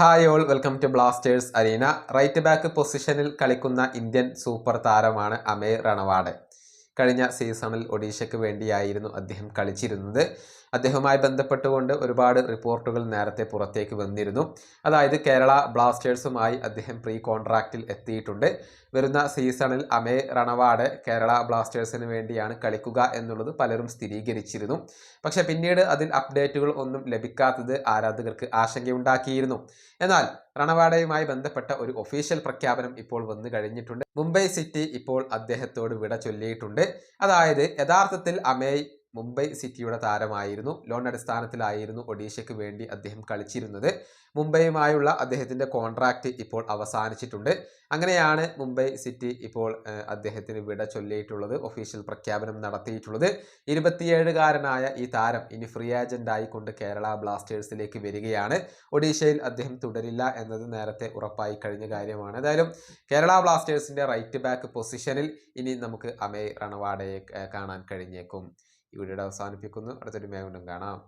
Hi all welcome to Blasters arena right back പൊസിഷനിൽ കളിക്കുന്ന Indian super താരമാണ് അമേ റണവാഡ് കഴിഞ്ഞ സീസണിൽ ഒഡീഷയ്ക്ക് വേണ്ടിയായിരുന്നു അദ്ദേഹം കളിച്ചിരുന്നത്. അദ്ദേഹവുമായി ബന്ധപ്പെട്ടുകൊണ്ട് ഒരുപാട് റിപ്പോർട്ടുകൾ നേരത്തെ പുറത്തേക്ക് വന്നിരുന്നു. അതായത് കേരള ബ്ലാസ്റ്റേഴ്സുമായി അദ്ദേഹം പ്രീ കോൺട്രാക്റ്റിൽ എത്തിയിട്ടുണ്ട്. വരുന്ന സീസണിൽ അമേ റണവാഡ് കേരള ബ്ലാസ്റ്റേഴ്സിന് വേണ്ടിയാണ് കളിക്കുക എന്നുള്ളത് പലരും സ്ഥിരീകരിച്ചിരുന്നു. പക്ഷേ പിന്നീട് അതിൽ അപ്ഡേറ്റുകൾ ഒന്നും ലഭിക്കാത്തത് ആരാധകർക്ക് ആശങ്കയുണ്ടാക്കിയിരുന്നു. എന്നാൽ റണവാഡയുമായി ബന്ധപ്പെട്ട ഒരു ഒഫീഷ്യൽ പ്രഖ്യാപനം ഇപ്പോൾ വന്നു കഴിഞ്ഞിട്ടുണ്ട്. മുംബൈ സിറ്റി ഇപ്പോൾ അദ്ദേഹത്തോട് വിട ചൊല്ലിയിട്ടുണ്ട്. അതായത് യഥാർത്ഥത്തിൽ അമേയ് മുംബൈ സിറ്റിയുടെ താരമായിരുന്നു. ലോൺ അടിസ്ഥാനത്തിലായിരുന്നു ഒഡീഷയ്ക്ക് വേണ്ടി അദ്ദേഹം കളിച്ചിരുന്നത്. മുംബൈയുമായുള്ള അദ്ദേഹത്തിന്റെ കോൺട്രാക്റ്റ് ഇപ്പോൾ അവസാനിച്ചിട്ടുണ്ട്. അങ്ങനെയാണ് മുംബൈ സിറ്റി ഇപ്പോൾ അദ്ദേഹത്തിന് വിട ചൊല്ലിയിട്ടുള്ളത് ഒഫീഷ്യൽ പ്രഖ്യാപനം നടത്തിയിട്ടുള്ളത്. ഇരുപത്തിയേഴുകാരനായ ഈ താരം ഇനി ഫ്രീ ഏജന്റായി കൊണ്ട് കേരള ബ്ലാസ്റ്റേഴ്സിലേക്ക് വരികയാണ്. ഒഡീഷയിൽ അദ്ദേഹം തുടരില്ല എന്നത് നേരത്തെ ഉറപ്പായി കഴിഞ്ഞ കാര്യമാണ്. ഏതായാലും കേരള ബ്ലാസ്റ്റേഴ്സിന്റെ റൈറ്റ് ബാക്ക് പൊസിഷനിൽ ഇനി നമുക്ക് അമേ റണവാഡയെ കാണാൻ കഴിഞ്ഞേക്കും. ഈ അവസാനിപ്പിക്കുന്നു. അടുത്തൊരു മേഖലും കാണാം.